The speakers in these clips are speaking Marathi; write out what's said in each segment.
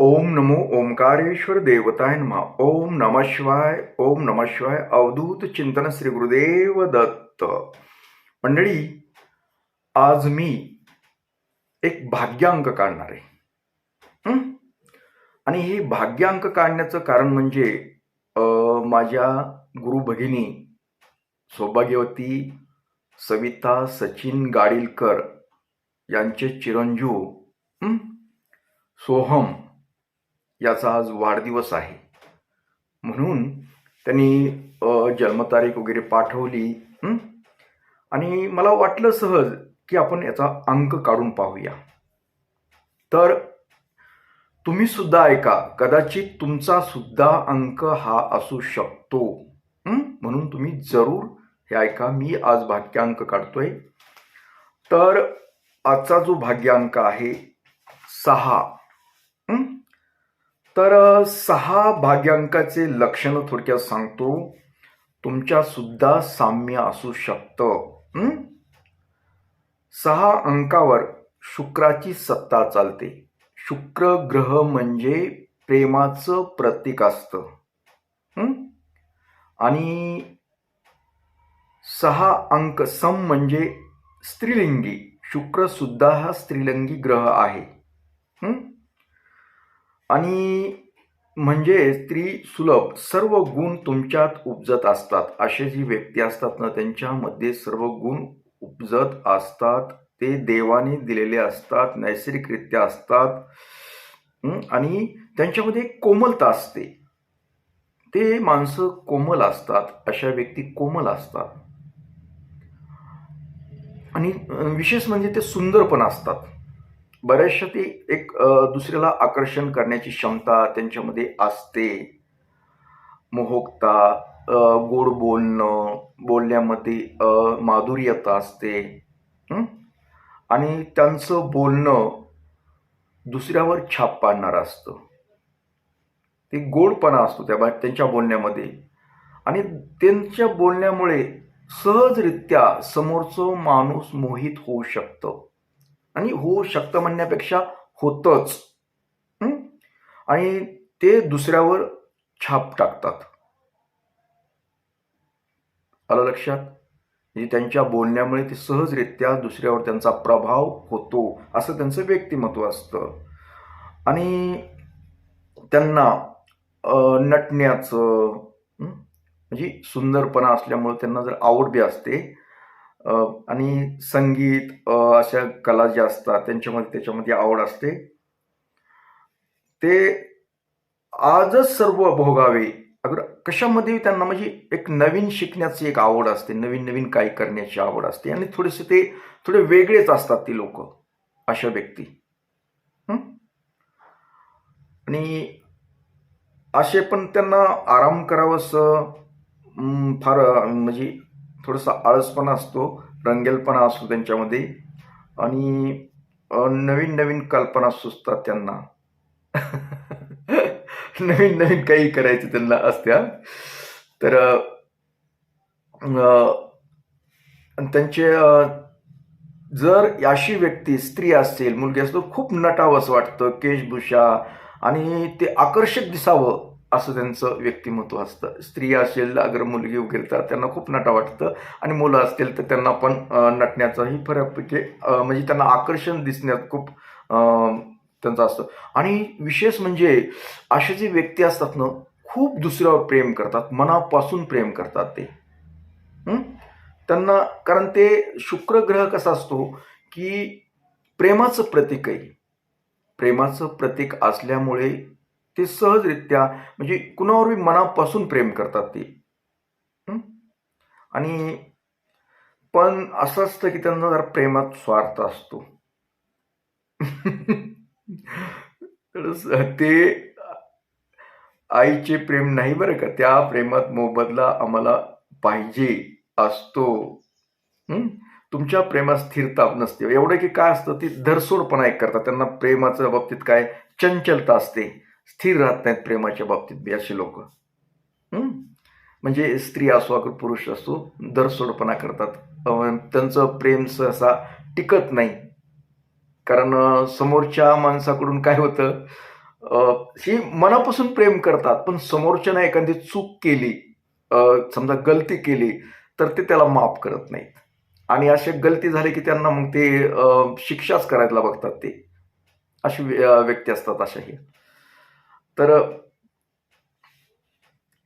ओम नमो ओंकारेश्वर देवताय नमा। ओम नम शिवाय ओम नम शिवाय अवधूत चिंतन श्री गुरुदेव दत्त। मंडळी आज मी एक भाग्यांक काढणार आहे. आणि हे भाग्यांक काढण्याचं कारण म्हणजे माझ्या गुरु भगिनी सौभाग्यवती सविता सचिन गाडीलकर यांचे चिरंजीव सोहम याचा आज वाढदिवस आहे. म्हणून त्यांनी जन्मतारीख वगैरे पाठवली आणि मला वाटलं सहज की आपण याचा अंक काढून पाहूया. तर तुम्ही सुद्धा ऐका कदाचित तुमचा सुद्धा अंक हा असू शकतो म्हणून तुम्ही जरूर हे ऐका मी आज भाग्यांक काढतोय. तर आजचा जो भाग्यांक आहे सहा. तर सहा भाग्यांकाचे लक्षण थोडक्यात सांगतो. तुमच्या सुद्धा साम्य असू शकतं. सहा अंकावर शुक्राची सत्ता चालते. शुक्र ग्रह म्हणजे प्रेमाचं प्रतीक असतं. आणि सहा अंक सम म्हणजे स्त्रीलिंगी. शुक्र सुद्धा हा स्त्रीलिंगी ग्रह आहे. आणि म्हणजे स्त्री सुलभ सर्व गुण तुमच्यात उपजत असतात. असे जी व्यक्ती असतात ना त्यांच्यामध्ये सर्व गुण उपजत असतात. ते देवाने दिलेले असतात नैसर्गिकरित्या असतात. आणि त्यांच्यामध्ये कोमलता असते. ते माणसं कोमल असतात अशा व्यक्ती कोमल असतात. आणि विशेष म्हणजे ते सुंदर पण असतात. बऱ्याचशा ते एक दुसऱ्याला आकर्षण करण्याची क्षमता त्यांच्यामध्ये असते. मोहकता गोड बोलणं बोलण्यामध्ये माधुर्यता असते. आणि त्यांचं बोलणं दुसऱ्यावर छाप पाडणारं असतं. ते गोडपणा असतो त्या त्यांच्या बोलण्यामध्ये. आणि त्यांच्या बोलण्यामुळे सहजरित्या समोरचं माणूस मोहित होऊ शकतं. आणि होऊ शकतं म्हणण्यापेक्षा होतच. आणि ते दुसऱ्यावर छाप टाकतात. आलं लक्षात? म्हणजे त्यांच्या बोलण्यामुळे ते सहजरित्या दुसऱ्यावर त्यांचा प्रभाव होतो असं त्यांचं व्यक्तिमत्व असतं. आणि त्यांना नटण्याचं म्हणजे सुंदरपणा असल्यामुळे त्यांना जर आवड बी असते आणि संगीत अशा कला ज्या असतात त्यांच्यामध्ये त्याच्यामध्ये आवड असते. ते आजच सर्व भोगावे. अगर कशामध्ये त्यांना म्हणजे एक नवीन शिकण्याची एक आवड असते नवीन नवीन काही करण्याची आवड असते आणि थोडेसे ते थोडे वेगळेच असतात ती लोक अशा व्यक्ती. आणि असे पण त्यांना आराम करावंसं फार म्हणजे थोडासा आळसपणा असतो रंगेलपणा असतो त्यांच्यामध्ये. आणि नवीन नवीन कल्पना सुचतात त्यांना. नवीन नवीन काही करायचं त्यांना असत्या. तर त्यांचे जर अशी व्यक्ती स्त्री असेल मुलगी असेल खूप नटावंसं वाटतं केशभूषा. आणि ते आकर्षक दिसावं. असं त्यांचं व्यक्तिमत्व असतं. स्त्री असेल अगर मुलगी वगैरे तर त्यांना खूप नटा वाटतं. आणि मुलं असतील तर त्यांना पण नटण्याचाही फरकपैकी म्हणजे त्यांना आकर्षण दिसण्यात खूप त्यांचं असतं. आणि विशेष म्हणजे असे जे व्यक्ती असतात ना खूप दुसऱ्यावर प्रेम करतात मनापासून प्रेम करतात ते. त्यांना कारण ते शुक्र ग्रह कसा असतो की प्रेमाचं प्रतीक आहे. प्रेमाचं प्रतीक असल्यामुळे ते सहजरित्या म्हणजे कुणावरही मनापासून प्रेम करतात ते. आणि पण असं असतं की त्यांना जरा प्रेमात स्वार्थ असतो. ते आईचे प्रेम नाही बरं का? त्या प्रेमात मोबदला आम्हाला पाहिजे असतो. तुमच्या प्रेमात स्थिरता नसते. एवढं की काय असतं ती धरसोडपणा एक करतात. त्यांना प्रेमाच्या बाबतीत काय चंचलता असते. स्थिर राहत नाहीत प्रेमाच्या बाबतीत बी असे लोक. म्हणजे स्त्री असो अगर पुरुष असो दरसोडपणा करतात. त्यांचं प्रेम सहसा टिकत नाही. कारण समोरच्या माणसाकडून काय होतं ही मनापासून प्रेम करतात पण समोरच्यानं एखादी चूक केली समजा गलती केली तर ते त्याला माफ करत नाहीत. आणि अशी गलती झाली की त्यांना मग ते शिक्षाच करायला बघतात ते. अशी व्य- व्यक्ती असतात अशाही. तर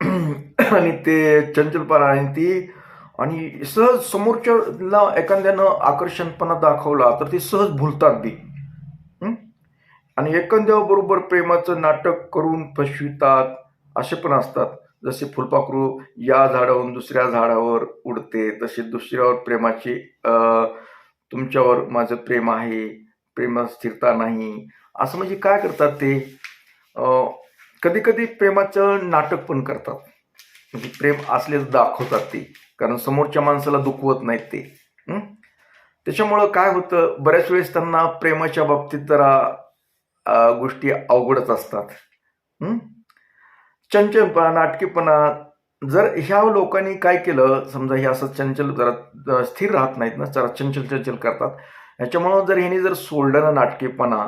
आणि ते चंचलपणा आणि ती आणि सहज समोरच्याला एखाद्यानं आकर्षणपणा दाखवला तर ते सहज भुलतात ती आणि एखाद्याबरोबर प्रेमाचं नाटक करून फसवितात असे पण असतात. जसे फुलपाखरू या झाडावरून दुसऱ्या झाडावर उडते तसे दुसऱ्यावर प्रेमाची तुमच्यावर माझं प्रेम आहे प्रेमात स्थिरता नाही. असं म्हणजे काय करतात ते? कधी कधी प्रेमाचं नाटक पण करतात. म्हणजे प्रेम असलेच दाखवतात ते. कारण समोरच्या माणसाला दुखवत नाहीत ते. त्याच्यामुळं काय होतं बऱ्याच वेळेस त्यांना प्रेमाच्या बाबतीत जरा गोष्टी अवघडच असतात. चंचलपणा नाटकीपणा जर ह्या लोकांनी काय केलं समजा हे असं चंचल जरा स्थिर राहत नाहीत ना जरा चंचल चंचल करतात. ह्याच्यामुळं जर ह्यांनी जर सोडलं ना नाटकीपणा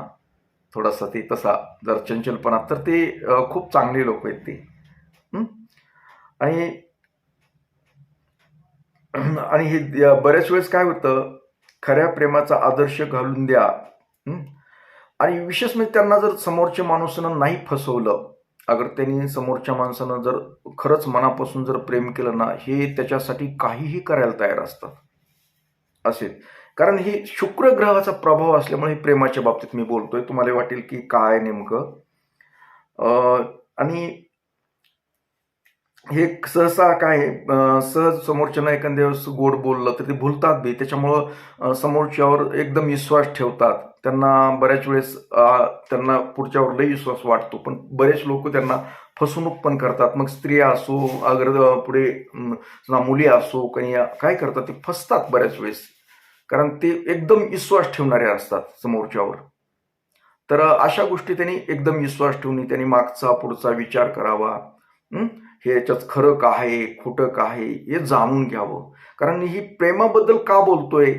थोडासा ते तसा जर चंचलपणा. तर ते खूप चांगले लोक आहेत ते. आणि आणि हे बऱ्याच वेळेस काय होतं खऱ्या प्रेमाचा आदर्श घालून द्या. आणि विशेष म्हणजे त्यांना जर समोरच्या माणसानं नाही फसवलं अगर त्यांनी समोरच्या माणसानं जर खरंच मनापासून जर प्रेम केलं ना हे त्याच्यासाठी काहीही करायला तयार असतात. असे कारण हे शुक्र ग्रहाचा प्रभाव असल्यामुळे प्रेमाच्या बाबतीत मी बोलतोय. तुम्हाला वाटेल की काय नेमकं? आणि हे सहसा काय आहे, सहज समोरच्यानं एखाद्या वेळेस गोड बोललं तर ते भुलतात बी. त्याच्यामुळं समोरच्यावर एकदम विश्वास ठेवतात. त्यांना बऱ्याच वेळेस त्यांना पुढच्यावर लई विश्वास वाटतो. पण बरेच लोक त्यांना फसवणूक पण करतात. मग स्त्रिया असो अगर पुढे मुली असो काही काय करतात ते फसतात बऱ्याच वेळेस. कारण ते एकदम विश्वास ठेवणारे असतात समोरच्यावर. तर अशा गोष्टी त्यांनी एकदम विश्वास ठेवून त्यांनी मागचा पुढचा विचार करावा. हे? याच्यात खरं का आहे खोटं का आहे हे जाणून घ्यावं. कारण ही प्रेमाबद्दल का बोलतोय?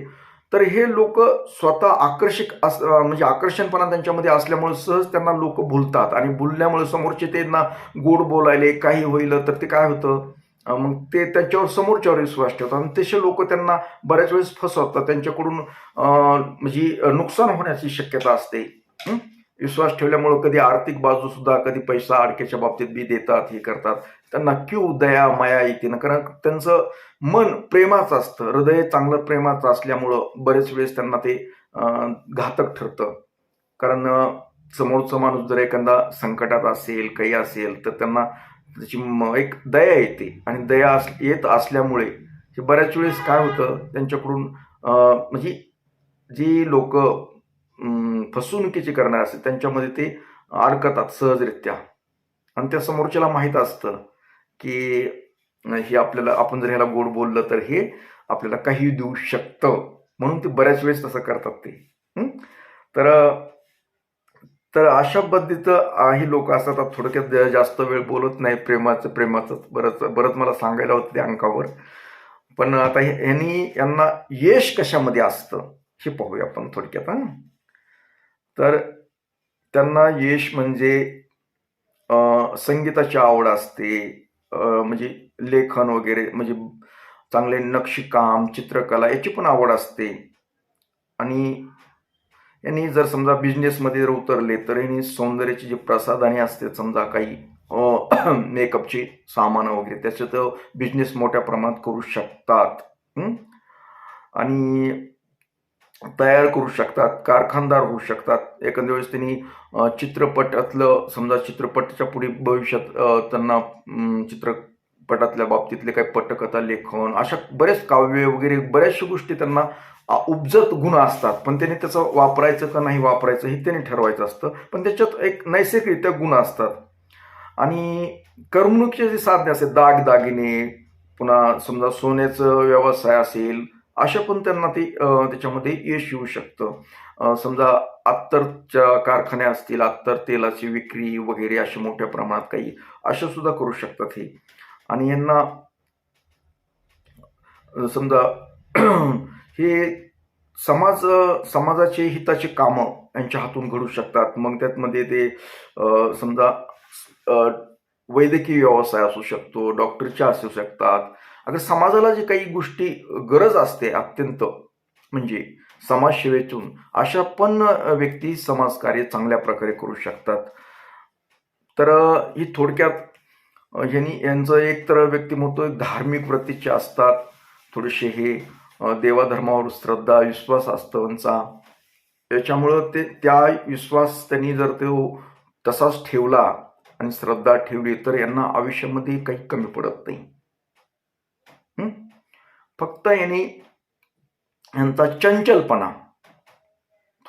तर हे लोक स्वतः आकर्षक अस म्हणजे आकर्षणपणा त्यांच्यामध्ये असल्यामुळे सहज त्यांना लोक भुलतात आणि बोलल्यामुळे समोरचे त्यांना गोड बोलायले काही होईल तर ते काय होतं? मग ते त्यांच्यावर समोरच्यावर विश्वास ठेवतात. आणि तसे लोक त्यांना बऱ्याच वेळेस फसवतात. त्यांच्याकडून म्हणजे नुकसान होण्याची शक्यता असते. विश्वास ठेवल्यामुळं कधी आर्थिक बाजू सुद्धा कधी पैसा अडक्याच्या बाबतीत बी देतात हे करतात. त्यांना क्यू दया माया येते ना कारण त्यांचं मन प्रेमाचं असतं. हृदय चांगलं प्रेमाचं असल्यामुळं बरेच वेळेस त्यांना ते घातक ठरतं. कारण समोरचा माणूस जर एखादा संकटात असेल काही असेल तर त्यांना त्याची एक दया येते आणि दया अस येत असल्यामुळे हे बऱ्याच वेळेस काय होतं त्यांच्याकडून म्हणजे जी लोक फसवणुकीची करणार असतात त्यांच्यामध्ये ते अडकतात सहजरित्या. आणि त्या समोरच्याला माहीत असतं की हे आपल्याला आपण जर ह्याला गोड बोललं तर हे आपल्याला काही देऊ शकतं. म्हणून ते बऱ्याच वेळेस तसं करतात ते. तर तर अशा पद्धतीचं ही लोक असतात आता थोडक्यात जास्त वेळ बोलत नाही प्रेमाचं प्रेमाचं बरंच बरंच मला सांगायला होतं त्या अंकावर. पण आता हे- ह्यांनी यांना यश कशामध्ये असतं हे पाहूया आपण थोडक्यात हां तर त्यांना यश म्हणजे संगीताची आवड असते म्हणजे लेखन वगैरे म्हणजे चांगले नक्षीकाम चित्रकला याची पण आवड असते. आणि यांनी जर समजा बिझनेसमध्ये जर उतरले तर यांनी सौंदर्याची जी प्रसाधने असते समजा काही मेकअपची सामान वगैरे त्याच्यात बिझनेस मोठ्या प्रमाणात करू शकतात. आणि तयार करू शकतात कारखानदार होऊ शकतात. एखाद्या वेळेस त्यांनी चित्रपटातलं समजा चित्रपटाच्या पुढे भविष्यात त्यांना चित्र पटातल्या बाबतीतले काही पटकथा लेखन अशा बरेच काव्य वगैरे बऱ्याचशा गोष्टी त्यांना उपजत गुण असतात. पण त्यांनी त्याचं वापरायचं का नाही वापरायचं हे त्यांनी ठरवायचं असतं. पण त्याच्यात एक नैसर्गिकरित्या गुण असतात. आणि करमणुकीचे जे साधने असतात दागदागिने पुन्हा समजा सोन्याचं व्यवसाय असेल अशा पण त्यांना ते त्याच्यामध्ये यश येऊ शकतं. समजा अत्तरच्या कारखान्या असतील अत्तर तेलाची विक्री वगैरे अशा मोठ्या प्रमाणात काही अशा सुद्धा करू शकतात हे. आणि यांना समजा हे समाज समाजाचे हिताचे कामं यांच्या हातून घडू शकतात. मग त्यातमध्ये ते समजा वैद्यकीय व्यवसाय असू शकतो डॉक्टरच्या असू शकतात. अगर समाजाला जे काही गोष्टी गरज असते अत्यंत म्हणजे समाजसेवेतून अशा पण व्यक्ती समाजकार्य चांगल्या प्रकारे करू शकतात. तर ही थोडक्यात यांनी ह्यांनी यांचं एक तर व्यक्तिमत्व एक धार्मिक वृत्तीचे असतात. थोडेसे हे देवाधर्मावर श्रद्धा विश्वास असतो त्यांचा. त्याच्यामुळं ते त्या विश्वास त्यांनी जर तो तसाच ठेवला आणि श्रद्धा ठेवली तर यांना आयुष्यामध्ये काही कमी पडत नाही. फक्त यांनी यांचा चंचलपणा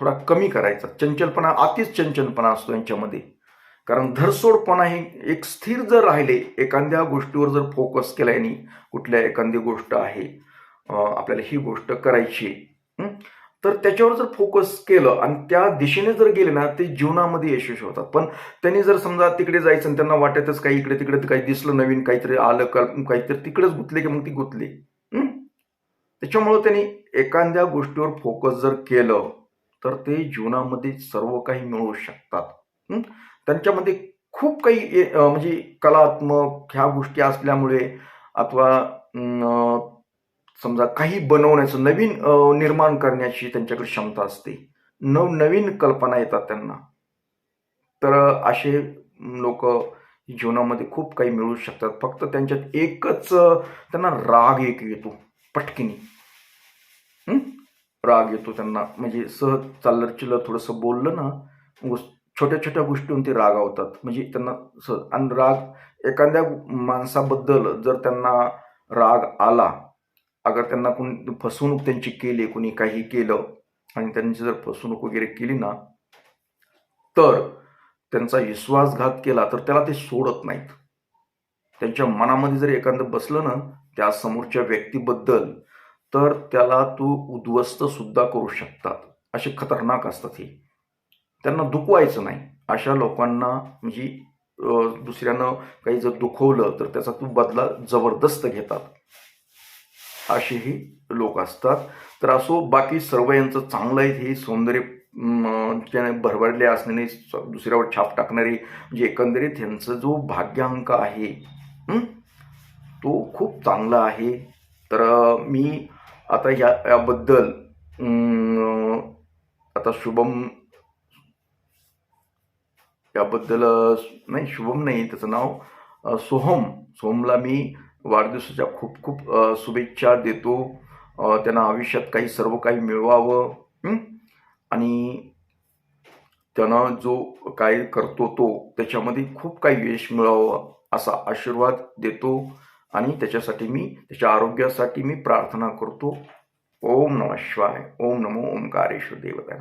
थोडा कमी करायचा. चंचलपणा अतिच चंचलपणा असतो यांच्यामध्ये. कारण धरसोडपणा हे एक स्थिर जर राहिले एखाद्या गोष्टीवर जर फोकस केला यांनी कुठल्या एखादी गोष्ट आहे आपल्याला ही गोष्ट करायची तर त्याच्यावर जर फोकस केलं आणि त्या दिशेने जर गेले ना ते जीवनामध्ये यशस्वी होतात. पण त्यांनी जर समजा तिकडे जायचं आणि त्यांना वाटतच काही इकडे तिकडे काही दिसलं नवीन काहीतरी आलं का काहीतरी तिकडेच गुंतले की मग ती गुंतली त्याच्यामुळं त्यांनी एखाद्या गोष्टीवर फोकस जर केलं तर ते जीवनामध्ये सर्व काही मिळवू शकतात त्यांच्यामध्ये खूप काही ए- म्हणजे कलात्मक ह्या गोष्टी असल्यामुळे अथवा समजा काही बनवण्याचं नवीन निर्माण करण्याची त्यांच्याकडे क्षमता असते. नवनवीन कल्पना येतात त्यांना. तर असे लोक जीवनामध्ये खूप काही मिळू शकतात. फक्त त्यांच्यात एकच त्यांना राग एक येतो पटकिनी. राग येतो त्यांना. म्हणजे सहज चाललं चिल्लर थोडंसं बोललं ना गोष्ट छोट्या छोट्या गोष्टीहून ते रागावतात. म्हणजे त्यांना स आणि राग एखाद्या माणसाबद्दल जर त्यांना राग आला अगर त्यांना कोणी फसवणूक त्यांची केली कोणी काही केलं आणि त्यांची जर फसवणूक वगैरे केली ना तर त्यांचा विश्वासघात केला तर त्याला ते सोडत नाहीत. त्यांच्या मनामध्ये जर एखादं बसलं ना त्या समोरच्या व्यक्तीबद्दल तर त्याला तू उद्ध्वस्त सुद्धा करू शकतात. असे खतरनाक असतात हे. त्यांना दुखवायचं नाही. अशा लोकांना म्हणजे दुसऱ्यानं काही जर दुखवलं तर त्याचा तू बदला जबरदस्त घेतात. असेही लोक असतात. तर असो बाकी सर्व यांचं चांगलं आहे हे सौंदर्य त्याने भरभरले असण्याने दुसऱ्यावर छाप टाकणारे म्हणजे एकंदरीत यांचं जो भाग्यांक आहे तो खूप चांगला आहे. तर मी आता या याबद्दल आता शुभम याबद्दल नाही शुभम नाही त्याचं नाव सोहम. सोहमला मी वाढदिवसाच्या खूप खूप शुभेच्छा देतो. त्यांना आयुष्यात काही सर्व काही मिळवावं आणि त्यानं जो काय करतो तो त्याच्यामध्ये खूप काही यश मिळावं असा आशीर्वाद देतो. आणि त्याच्यासाठी मी त्याच्या आरोग्यासाठी मी प्रार्थना करतो. ओम नम शिवाय ओम नमो ओंकारेश्वर देवताय